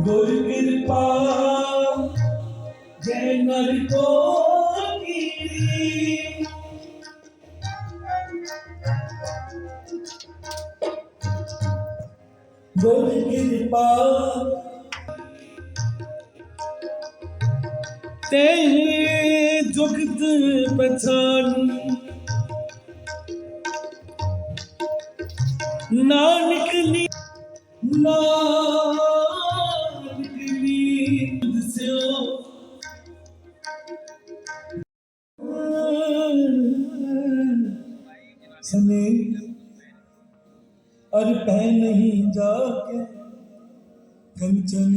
ਗੁਰ ਕਿਰਪਾ ਜੈ ਨਰ ਕੋ। ਕੀਰੀ ਗੁਰ ਕਿਰਪਾ ਤੇ ਜੁਗਤ ਪਛਾਨ ਨਾਨਕ ਨੀ ਨਾਨਕ ਸਨੇ ਅਰ ਪੈ ਨਹੀਂ ਜਾ ਕੇ ਕੰਚਨ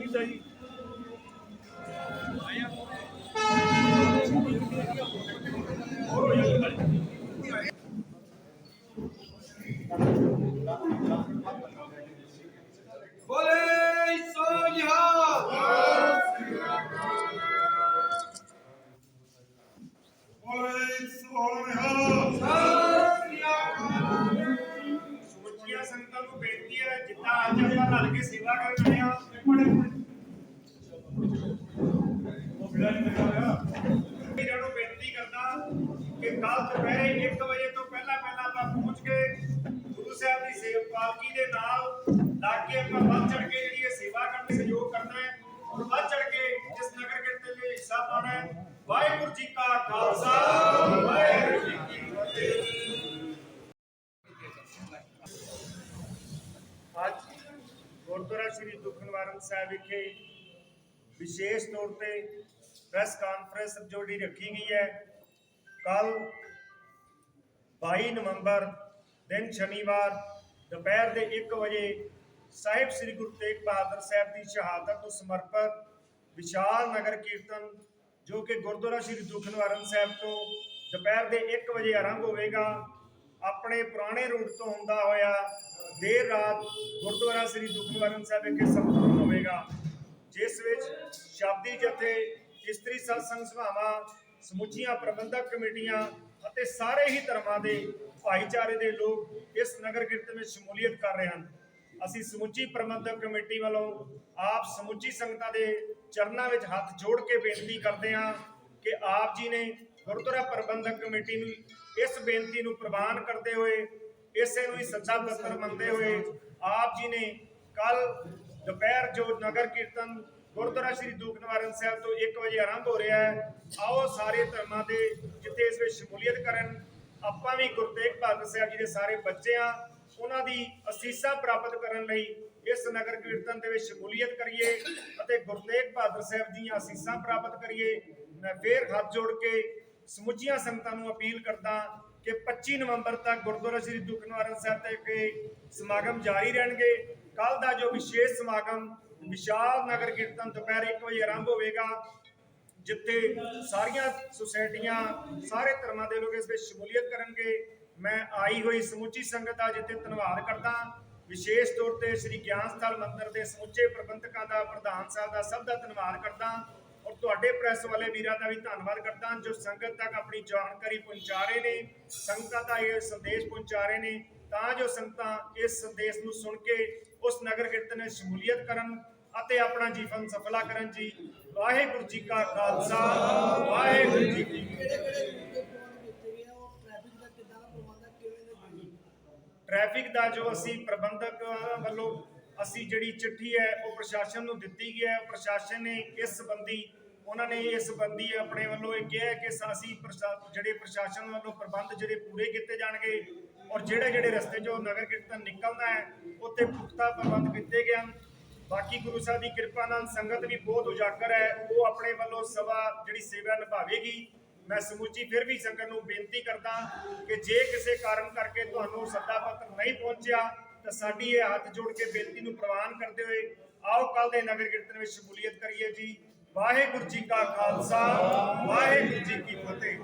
ਕੀਤਾ ਜੀ। ਬੋਲੇ ਸੋ ਨਿਹਾਲ ਬੋਲੇ ਸੋ ਨਿਹਾਲ ਸਮੁੱਚੀਆਂ ਸੰਗਤਾਂ ਨੂੰ ਬੇਨਤੀ ਹੈ ਜਿੱਦਾਂ ਅੱਜ ਆਪਾਂ ਰਲ ਕੇ ਉਹ ਨੂੰ ਬੇਨਤੀ ਕਰਦਾ ਕਿ ਕੱਲ ਦੁਪਹਿਰੇ 1 ਵਜੇ ਤੋਂ ਪਹਿਲਾਂ ਪਹਿਲਾਂ ਆਪਾਂ ਪਹੁੰਚ ਕੇ ਗੁਰੂ ਸਾਹਿਬ ਦੀ ਸੇਵਾ ਦੇ ਨਾਲ ਲੱਗ ਆਪਾਂ ਵੱਧ ਚੜ ਕੇ ਜਿਹੜੀ ਇਹ ਸੇਵਾ ਕਰਨ ਦੇ ਸਹਿਯੋਗ ਕਰਨਾ ਹੈ ਔਰ ਵੱਧ ਚੜ ਕੇ ਇਸ ਨਗਰ ਕੀਰਤਨ ਦੇ ਹਿੱਸਾ ਪਾਉਣਾ ਹੈ। ਵਾਹਿਗੁਰੂ ਜੀ ਕਾ ਖਾਲਸਾ, ਵਾਹਿਗੁਰੂ ਜੀ ਕੀ ਫਤਿਹ। ਅੱਜ ਗੁਰਦੁਆਰਾ ਸ੍ਰੀ ਦੁੱਖ ਨਿਵਾਰਨ ਸਾਹਿਬ ਵਿਖੇ ਵਿਸ਼ੇਸ਼ ਤੌਰ ਤੇ ਪ੍ਰੈਸ ਕਾਨਫਰੰਸ ਜੋੜੀ ਰੱਖੀ ਗਈ ਹੈ। ਕੱਲ 22 ਨਵੰਬਰ ਦਿਨ ਸ਼ਨੀਵਾਰ ਦੁਪਹਿਰ ਦੇ 1 ਵਜੇ ਸਾਹਿਬ ਸ੍ਰੀ ਗੁਰੂ ਤੇਗ ਬਹਾਦਰ ਸਾਹਿਬ ਦੀ ਸ਼ਹਾਦਤ ਨੂੰ ਸਮਰਪਿਤ ਵਿਸ਼ਾਲ ਨਗਰ ਕੀਰਤਨ ਜੋ ਕਿ ਗੁਰਦੁਆਰਾ ਸ੍ਰੀ ਦੁੱਖ ਨਿਵਾਰਨ ਸਾਹਿਬ ਤੋਂ ਦੁਪਹਿਰ ਦੇ 1 ਵਜੇ ਆਰੰਭ ਹੋਵੇਗਾ, ਆਪਣੇ ਪੁਰਾਣੇ ਰੂਟ ਤੋਂ ਹੁੰਦਾ ਹੋਇਆ ਦੇਰ ਰਾਤ ਗੁਰਦੁਆਰਾ ਸ੍ਰੀ ਦੁੱਖ ਨਿਵਾਰਨ ਸਾਹਿਬ ਵਿਖੇ ਸੰਪੂਰਨ ਹੋਵੇਗਾ, ਜਿਸ ਵਿੱਚ ਸ਼ਬਦੀ ਜਥੇ ਇਸਤਰੀ ਸਤਸੰਗ ਸਭਾਵਾਂ, ਸਮੁੱਚੀਆਂ ਪ੍ਰਬੰਧਕ ਕਮੇਟੀਆਂ ਅਤੇ ਸਾਰੇ ਹੀ ਧਰਮਾਂ ਦੇ ਭਾਈਚਾਰੇ ਦੇ ਲੋਕ ਇਸ ਨਗਰ ਕੀਰਤਨ ਵਿੱਚ ਸ਼ਮੂਲੀਅਤ ਕਰ ਰਹੇ ਹਨ। ਅਸੀਂ ਸਮੁੱਚੀ ਪ੍ਰਬੰਧਕ ਕਮੇਟੀ ਵੱਲੋਂ ਆਪ ਸਮੁੱਚੀ ਸੰਗਤਾਂ ਦੇ ਚਰਨਾਂ ਵਿੱਚ ਹੱਥ ਜੋੜ ਕੇ ਬੇਨਤੀ ਕਰਦੇ ਹਾਂ ਕਿ ਆਪ ਜੀ ਨੇ ਗੁਰਦੁਆਰਾ ਪ੍ਰਬੰਧਕ ਕਮੇਟੀ ਨੂੰ ਇਸ ਬੇਨਤੀ ਨੂੰ ਪ੍ਰਵਾਨ ਕਰਦੇ ਹੋਏ, ਇਸੇ ਨੂੰ ਹੀ ਸੱਚਾ ਪੱਤਰ ਮੰਨਦੇ ਹੋਏ ਆਪ ਜੀ ਨੇ ਕੱਲ ਦੁਪਹਿਰ ਜੋ ਨਗਰ ਕੀਰਤਨ ਗੁਰਦੁਆਰਾ ਸ੍ਰੀ ਦੂਖ ਨਿਵਾਰਨ ਸਾਹਿਬ ਤੋਂ 1 ਵਜੇ ਆਰੰਭ ਹੋ ਰਿਹਾ ਹੈ। ਆਓ ਸਾਰੇ ਧਰਮਾਂ ਦੇ ਜਿੱਥੇ ਇਸ ਵਿੱਚ ਸ਼ਮੂਲੀਅਤ ਕਰਨ, ਆਪਾਂ ਵੀ ਗੁਰੂ ਤੇਗ ਬਹਾਦਰ ਸਾਹਿਬ ਜੀ ਦੇ ਸਾਰੇ ਬੱਚੇ ਆ ਉਹਨਾਂ ਦੀ ਅਸੀਸਾਂ ਪ੍ਰਾਪਤ ਕਰਨ ਲਈ ਇਸ ਨਗਰ ਕੀਰਤਨ ਦੇ ਵਿੱਚ ਸ਼ਮੂਲੀਅਤ ਕਰੀਏ ਅਤੇ ਗੁਰੂ ਤੇਗ ਬਹਾਦਰ ਸਾਹਿਬ ਦੀਆਂ ਅਸੀਸਾਂ ਪ੍ਰਾਪਤ ਕਰੀਏ। ਮੈਂ ਫੇਰ ਹੱਥ ਜੋੜ ਕੇ ਸਮੁੱਚੀਆਂ ਸੰਗਤਾਂ ਨੂੰ ਅਪੀਲ ਕਰਦਾ ਕਿ 25 ਨਵੰਬਰ ਤੱਕ ਗੁਰਦੁਆਰਾ ਸ੍ਰੀ ਦੁੱਖ ਨਿਵਾਰਨ ਸਾਹਿਬ ਤੇ ਸਮਾਗਮ ਜਾਰੀ ਰਹਿਣਗੇ। ਕੱਲ ਦਾ ਜੋ ਵਿਸ਼ੇਸ਼ ਸਮਾਗਮ ਵਿਸ਼ਾਲ ਨਗਰ ਕੀਰਤਨ ਦੁਪਹਿਰ 1 ਵਜੇ ਆਰੰਭ ਹੋਵੇਗਾ, ਜਿੱਥੇ ਸਾਰੀਆਂ ਸੁਸਾਇਟੀਆਂ, ਸਾਰੇ ਧਰਮਾਂ ਦੇ ਲੋਕ ਇਸ ਵਿੱਚ ਸ਼ਮੂਲੀਅਤ ਕਰਨਗੇ। ਮੈਂ ਆਈ ਹੋਈ ਸਮੁੱਚੀ ਸੰਗਤ ਦਾ ਜਿੱਥੇ ਧੰਨਵਾਦ ਕਰਦਾ, ਵਿਸ਼ੇਸ਼ ਤੌਰ ਤੇ ਸ੍ਰੀ ਗਿਆਨ ਸਥਲ ਮੰਦਿਰ ਦੇ ਸਮੁੱਚੇ ਪ੍ਰਬੰਧਕਾਂ ਦਾ, ਪ੍ਰਧਾਨ ਸਾਹਿਬ ਦਾ ਸਭ ਦਾ ਧੰਨਵਾਦ ਕਰਦਾ ਔਰ ਤੁਹਾਡੇ ਪ੍ਰੈਸ ਵਾਲੇ ਵੀਰਾਂ ਦਾ ਵੀ ਧੰਨਵਾਦ ਕਰਦਾ, ਜੋ ਸੰਗਤ ਤੱਕ ਆਪਣੀ ਜਾਣਕਾਰੀ ਪਹੁੰਚਾ ਰਹੇ ਨੇ, ਸੰਗਤਾਂ ਦਾ ਇਹ ਸੰਦੇਸ਼ ਪਹੁੰਚਾ ਰਹੇ ਨੇ। ਤਾਂ ਜੋ ਸੰਗਤਾਂ ਇਸ ਸੰਦੇਸ਼ ਨੂੰ ਸੁਣ ਕੇ ਉਸ ਨਗਰ ਕੀਰਤਨ ਵਿੱਚ ਸ਼ਮੂਲੀਅਤ ਕਰਨ ਅਤੇ ਆਪਣਾ ਜੀਵਨ ਸਫਲਾ ਕਰਨ ਜੀ। ਵਾਹਿਗੁਰੂ ਜੀ ਕਾ ਖਾਲਸਾ ਵਾਹਿਗੁਰੂ ਜੀ ਕੀ ਟ੍ਰੈਫਿਕ ਦਾ ਜੀ? ਅਸੀਂ ਪ੍ਰਬੰਧਕ ਵੱਲੋਂ ਅਸੀਂ ਜਿਹੜੀ ਚਿੱਠੀ ਹੈ ਉਹ ਪ੍ਰਸ਼ਾਸਨ ਨੂੰ ਦਿੱਤੀ ਗਈ ਹੈ। ਪ੍ਰਸ਼ਾਸਨ ਨੇ ਇਸ ਸੰਬੰਧੀ ਉਹਨਾਂ ਨੇ ਇਸ ਸੰਬੰਧੀ ਆਪਣੇ ਵੱਲੋਂ ਇਹ ਕਿਹਾ ਕਿ ਸ- ਅਸੀਂ ਪ੍ਰਸ਼ਾ- ਜਿਹੜੇ ਪ੍ਰਸ਼ਾਸਨ ਵੱਲੋਂ ਪ੍ਰਬੰਧ ਜਿਹੜੇ ਪੂਰੇ ਕੀਤੇ ਜਾਣਗੇ ਔਰ ਜਿਹੜੇ ਜਿਹੜੇ ਰਸਤੇ 'ਚੋਂ ਨਗਰ ਕੀਰਤਨ ਨਿਕਲਦਾ ਹੈ, ਉੱਥੇ ਪੁਖਤਾ ਪ੍ਰਬੰਧ ਕੀਤੇ ਗਏ ਹਨ। ਬਾਕੀ ਗੁਰੂ ਸਾਹਿਬ ਦੀ ਕਿਰਪਾ ਨਾਲ ਸੰਗਤ ਵੀ ਬਹੁਤ ਉਜਾਗਰ ਹੈ। ਉਹ ਆਪਣੇ ਵੱਲੋਂ ਸਵਾ ਜਿਹੜੀ ਸੇਵਾ ਨਿਭਾਵੇਗੀ। ਮੈਂ ਸਮੁੱਚੀ ਫਿਰ ਵੀ ਸੰਗਤ ਨੂੰ ਬੇਨਤੀ ਕਰਦਾ ਕਿ ਜੇ ਕਿਸੇ ਕਾਰਨ ਕਰਕੇ ਤੁਹਾਨੂੰ ਸੱਦਾ ਪੱਤਰ ਨਹੀਂ ਪਹੁੰਚਿਆ, ਤਾਂ ਸਾਡੀ ਇਹ ਹੱਥ ਜੋੜ ਕੇ ਬੇਨਤੀ ਨੂੰ ਪ੍ਰਵਾਨ ਕਰਦੇ ਹੋਏ ਆਓ ਕੱਲ ਦੇ ਨਗਰ ਕੀਰਤਨ ਵਿੱਚ ਸ਼ਮੂਲੀਅਤ ਕਰੀਏ ਜੀ। ਵਾਹਿਗੁਰੂ ਜੀ ਕਾ ਖਾਲਸਾ, ਵਾਹਿਗੁਰੂ ਜੀ ਕੀ ਫਤਿਹ।